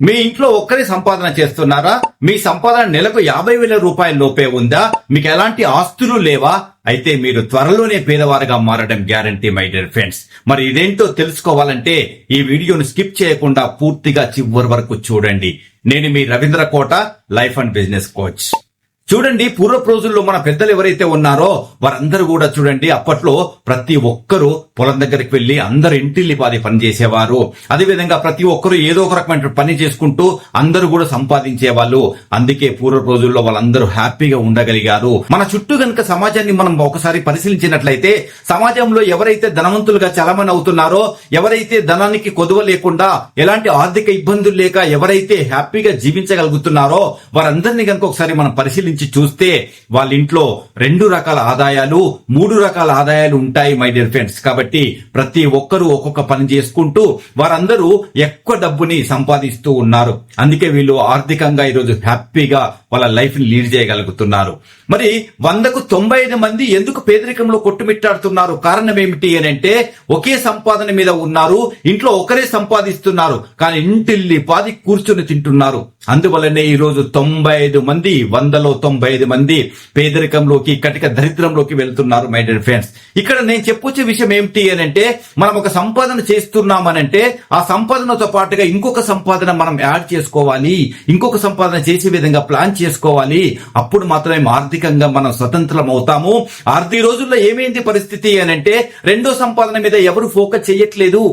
మీ ఇంట్లో ఒక్కరే సంపాదన చేస్తున్నారా? మీ సంపాదన నెలకు యాభై వేల రూపాయల లోపే ఉందా? మీకు ఎలాంటి ఆస్తులు లేవా? అయితే మీరు త్వరలోనే పేదవారుగా మారడం గ్యారంటీ మై డియర్ ఫ్రెండ్స్. మరి ఇదేంటో తెలుసుకోవాలంటే ఈ వీడియోను స్కిప్ చేయకుండా పూర్తిగా చివరి వరకు చూడండి. నేను మీ Ravindra Kota life and business coach. చూడండి పూర్వపు రోజుల్లో మన పెద్దలు ఎవరైతే ఉన్నారో వారందరూ కూడా చూడండి అప్పట్లో ప్రతి ఒక్కరూ పొలం దగ్గరికి వెళ్ళి అందరు ఇంటిల్లిపాది పని చేసేవారు. అదేవిధంగా ప్రతి ఒక్కరూ ఏదో ఒక రకమైన పని చేసుకుంటూ అందరూ కూడా సంపాదించేవాళ్ళు. అందుకే పూర్వపు రోజుల్లో వాళ్ళందరూ హ్యాపీగా ఉండగలిగారు. మన చుట్టూ కనుక సమాజాన్ని మనం ఒకసారి పరిశీలించినట్లయితే సమాజంలో ఎవరైతే ధనవంతులుగా చలమని అవుతున్నారో ఎవరైతే ధనానికి కొదువ లేకుండా ఎలాంటి ఆర్థిక ఇబ్బందులు లేక ఎవరైతే హ్యాపీగా జీవించగలుగుతున్నారో వారందరినీ కనుక ఒకసారి మనం పరిశీలించి చూస్తే వాళ్ళ ఇంట్లో రెండు రకాల ఆదాయాలు మూడు రకాల ఆదాయాలు ఉంటాయి మై డియర్ ఫ్రెండ్స్ కాబట్టి ప్రతి ఒక్కరూ ఒక్కొక్క పని చేసుకుంటూ వారందరూ ఎక్కువ డబ్బుని సంపాదిస్తూ ఉన్నారు. అందుకే వీళ్ళు ఆర్థికంగా ఈరోజు హ్యాపీగా వాళ్ళ లైఫ్ని లీడ్ చేయగలుగుతున్నారు. మరి వందకు తొంభై ఐదు మంది ఎందుకు పేదరికంలో కొట్టుమిట్టాడుతున్నారు? కారణం ఏమిటి అని అంటే ఒకే సంపాదన మీద ఉన్నారు ఇంట్లో ఒకరే సంపాదిస్తున్నారు కానీ ఇంటిల్లి పాది కూర్చుని తింటున్నారు. అందువల్లనే ఈ రోజు తొంభై ఐదు మంది వందలో తొంభై ఐదు మంది పేదరికంలోకి కటిక దరిద్రంలోకి వెళ్తున్నారు మై డియర్ ఫ్రెండ్స్ ఇక్కడ నేను చెప్పొచ్చే విషయం ఏమిటి అని అంటే మనం ఒక సంపాదన చేస్తున్నామనంటే ఆ సంపాదనతో పాటుగా ఇంకొక సంపాదన మనం యాడ్ చేసుకోవాలి ఇంకొక సంపాదన చేసే విధంగా ప్లాన్ చేసుకోవాలి. అప్పుడు మాత్రమే ఆర్థికంగా మనం స్వతంత్రం అవుతాము. ఆర్థిక రోజుల్లో ఏమైంది పరిస్థితి అని అంటే రెండో సంపాదన మీద ఎవరు ఫోకస్ చేయట్లేదు.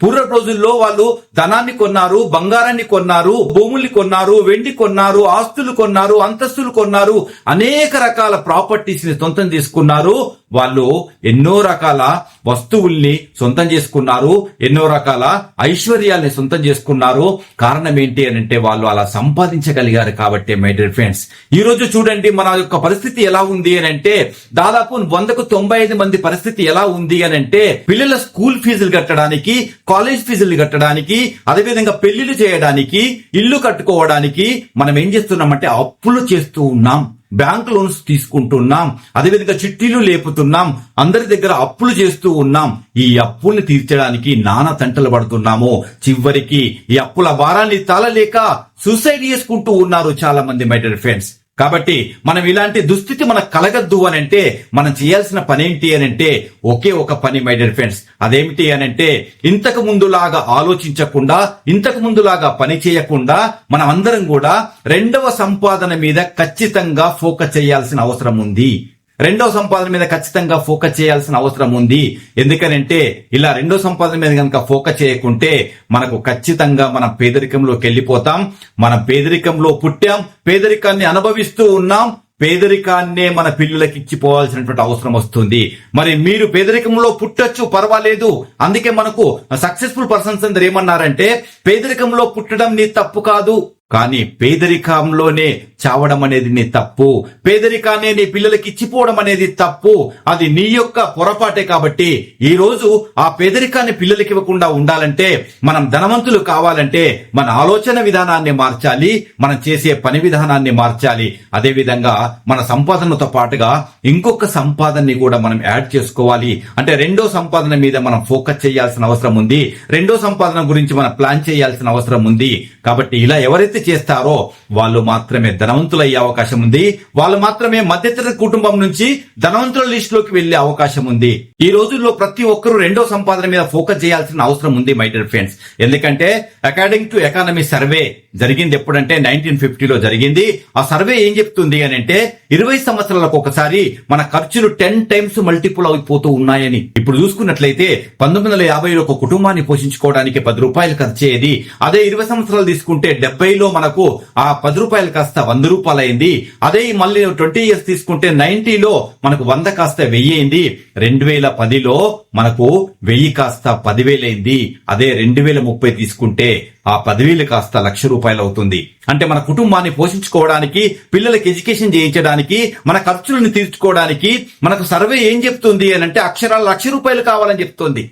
పూర్వ రోజుల్లో వాళ్ళు ధనాన్ని కొన్నారు బంగారాన్ని కొన్నారు భూముల్ని కొన్నారు వెండి కొన్నారు ఆస్తులు కొన్నారు అంతస్తులు కొన్నారు అనేక రకాల ప్రాపర్టీస్ని సొంతం తీసుకున్నారు వాళ్ళు ఎన్నో రకాల వస్తువుల్ని సొంతం చేసుకున్నారు ఎన్నో రకాల ఐశ్వర్యాల్ని సొంతం చేసుకున్నారు. కారణం ఏంటి అని అంటే వాళ్ళు అలా సంపాదించగలిగారు కాబట్టి మై డియర్ ఫ్రెండ్స్ ఈ రోజు చూడండి మన యొక్క పరిస్థితి ఎలా ఉంది అని అంటే దాదాపు వందకు తొంభై ఐదు మంది పరిస్థితి ఎలా ఉంది అని అంటే పిల్లల స్కూల్ ఫీజులు కట్టడానికి కాలేజ్ ఫీజులు కట్టడానికి అదేవిధంగా పెళ్ళిళ్ళు చేయడానికి ఇల్లు కట్టుకోవడానికి మనం ఏం చేస్తున్నామంటే అప్పులు చేస్తూ ఉన్నాం. బ్యాంక్ లోన్స్ తీసుకుంటున్నాం. అదేవిధంగా చిట్టీలు లేపుతున్నాం. అందరి దగ్గర అప్పులు చేస్తూ ఉన్నాం. ఈ అప్పుల్ని తీర్చడానికి నానా తంటలు పడుతున్నాము. చివరికి ఈ అప్పుల భారాన్ని తాళలేక సూసైడ్ చేసుకుంటూ ఉన్నారు చాలా మంది మై డియర్ ఫ్రెండ్స్ కాబట్టి మనం ఇలాంటి దుస్థితి మనకు కలగద్దు అని అంటే మనం చేయాల్సిన పని ఏంటి అని అంటే ఒకే ఒక పని మై డియర్ ఫ్రెండ్స్ అదేమిటి అని అంటే ఇంతకు ముందులాగా ఆలోచించకుండా ఇంతకు ముందులాగా పని చేయకుండా మనం అందరం కూడా రెండవ సంపాదన మీద ఖచ్చితంగా ఫోకస్ చేయాల్సిన అవసరం ఉంది. రెండో సంపాదన మీద ఖచ్చితంగా ఫోకస్ చేయాల్సిన అవసరం ఉంది. ఎందుకనంటే ఇలా రెండో సంపాదన మీద కనుక ఫోకస్ చేయకుంటే మనకు ఖచ్చితంగా మనం పేదరికంలోకి వెళ్ళిపోతాం. మనం పేదరికంలో పుట్టాం. పేదరికాన్ని అనుభవిస్తూ ఉన్నాం. పేదరికాన్నే మన పిల్లలకి ఇచ్చిపోవాల్సినటువంటి అవసరం వస్తుంది. మరి మీరు పేదరికంలో పుట్టొచ్చు పర్వాలేదు. అందుకే మనకు సక్సెస్ఫుల్ పర్సన్స్ అందరు ఏమన్నారంటే పేదరికంలో పుట్టడం నీ తప్పు కాదు. కానీ పేదరికంలోనే చావడం అనేది నీ తప్పు. పేదరికాన్ని నీ పిల్లలకి ఇచ్చిపోవడం అనేది తప్పు. అది నీ యొక్క పొరపాటే కాబట్టి ఈ రోజు ఆ పేదరికాన్ని పిల్లలకి ఇవ్వకుండా ఉండాలంటే మనం ధనవంతులు కావాలంటే మన ఆలోచన విధానాన్ని మార్చాలి మనం చేసే పని విధానాన్ని మార్చాలి. అదేవిధంగా మన సంపాదనతో పాటుగా ఇంకొక సంపాదనని కూడా మనం యాడ్ చేసుకోవాలి. అంటే రెండో సంపాదన మీద మనం ఫోకస్ చేయాల్సిన అవసరం ఉంది. రెండో సంపాదన గురించి మనం ప్లాన్ చేయాల్సిన అవసరం ఉంది. కాబట్టి ఇలా ఎవరైతే చేస్తారో వాళ్ళు మాత్రమే ధనవంతులయ్యే అవకాశం ఉంది. వాళ్ళు మాత్రమే మధ్యతరగతి కుటుంబం నుంచి ధనవంతుల లిస్ట్లోకి వెళ్ళే అవకాశం ఉంది. ఈ రోజుల్లో ప్రతి ఒక్కరూ రెండో సంపాదన మీద ఫోకస్ చేయాల్సిన అవసరం ఉంది మై డియర్ ఫ్రెండ్స్. ఎందుకంటే అకార్డింగ్ టు ఎకానమీ సర్వే జరిగింది ఎప్పుడంటే నైన్టీన్ ఫిఫ్టీలో జరిగింది. ఆ సర్వే ఏం చెప్తుంది అని అంటే ఇరవై సంవత్సరాలకు ఒకసారి మన ఖర్చులు టెన్ టైమ్స్ మల్టిపుల్ అయిపోతూ ఉన్నాయని. ఇప్పుడు చూసుకున్నట్లయితే పంతొమ్మిది వందల యాభైలో ఒక కుటుంబాన్ని పోషించుకోవడానికి పది రూపాయలు ఖర్చు అయ్యేది. అదే ఇరవై సంవత్సరాలు తీసుకుంటే డెబ్బైలో మనకు ఆ పది రూపాయలు కాస్త వంద రూపాయలు అయింది అదే మళ్ళీ ట్వంటీ ఇయర్స్ తీసుకుంటే నైన్టీలో మనకు వంద కాస్త వెయ్యి అయింది రెండు వేల పదిలో మనకు వెయ్యి కాస్త పదివేలైంది. అదే రెండు వేల ముప్పై తీసుకుంటే ఆ పదివేలు కాస్త లక్ష రూపాయలు అవుతుంది. అంటే మన కుటుంబాన్ని పోషించుకోవడానికి పిల్లలకి ఎడ్యుకేషన్ చేయించడానికి మన ఖర్చులను తీర్చుకోవడానికి మనకు సర్వే ఏం చెప్తుంది అని అంటే అక్షరాలు లక్ష రూపాయలు కావాలని చెప్తుంది.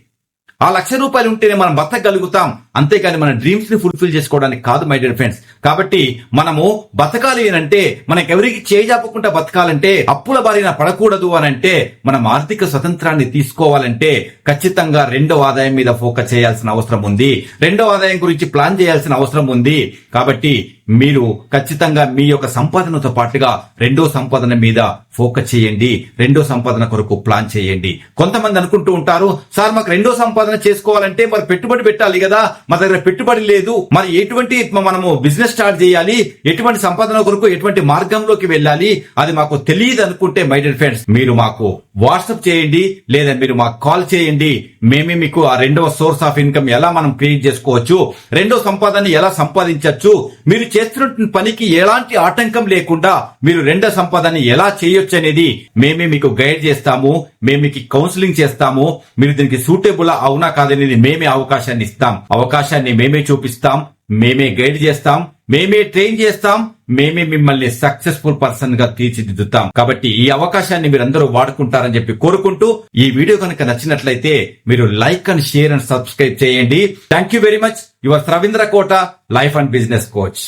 ఆ లక్ష రూపాయలు ఉంటేనే మనం బతకగలుగుతాం. అంతేకాని మన డ్రీమ్స్ని ఫుల్ఫిల్ చేసుకోవడానికి కాదు మై డియర్ ఫ్రెండ్స్ కాబట్టి మనము బతకాలి అని అంటే మనకెవరికి చేజాపకుండా బతకాలంటే అప్పుల బారిన పడకూడదు అని అంటే మనం ఆర్థిక స్వతంత్రాన్ని తీసుకోవాలంటే ఖచ్చితంగా రెండో ఆదాయం మీద ఫోకస్ చేయాల్సిన అవసరం ఉంది. రెండో ఆదాయం గురించి ప్లాన్ చేయాల్సిన అవసరం ఉంది. కాబట్టి మీరు ఖచ్చితంగా మీ యొక్క సంపాదనతో పాటుగా రెండో సంపాదన మీద ఫోకస్ చేయండి. రెండో సంపాదన కొరకు ప్లాన్ చేయండి. కొంతమంది అనుకుంటూ ఉంటారు సార్ మాకు రెండో సంపాదన చేసుకోవాలంటే మరి పెట్టుబడి పెట్టాలి కదా. మా దగ్గర పెట్టుబడి లేదు. మరి ఎటువంటి మనము బిజినెస్ స్టార్ట్ చేయాలి? ఎటువంటి సంపాదన కొరకు ఎటువంటి మార్గంలోకి వెళ్ళాలి? అది మాకు తెలియదు అనుకుంటే మై డియర్ ఫ్రెండ్స్ మీరు మాకు వాట్సాప్ చేయండి లేదా మీరు మాకు కాల్ చేయండి. మేమే మీకు ఆ రెండవ సోర్స్ ఆఫ్ ఇన్కమ్ ఎలా మనం క్రియేట్ చేసుకోవచ్చు? రెండో సంపాదన ఎలా సంపాదించవచ్చు? మీరు చేస్తున్న పనికి ఎలాంటి ఆటంకం లేకుండా మీరు రెండో సంపాదన ఎలా చేయొచ్చు అనేది మేమే మీకు గైడ్ చేస్తాము మేము మీకు కౌన్సిలింగ్ చేస్తాము మీరు దీనికి సూటబుల్ అవునా కాదనేది మేమే అవకాశాన్ని ఇస్తాం. అవకాశాన్ని మేమే చూపిస్తాం మేమే గైడ్ చేస్తాం మేమే ట్రైన్ చేస్తాం మేమే మిమ్మల్ని సక్సెస్ఫుల్ పర్సన్గా తీర్చిదిద్దుతాం. కాబట్టి ఈ అవకాశాన్ని మీరందరూ వాడుకుంటారని చెప్పి కోరుకుంటూ ఈ వీడియో కనుక నచ్చినట్లయితే మీరు like and share and subscribe చేయండి. Thank you very much. Your Ravindra Kota life and business coach.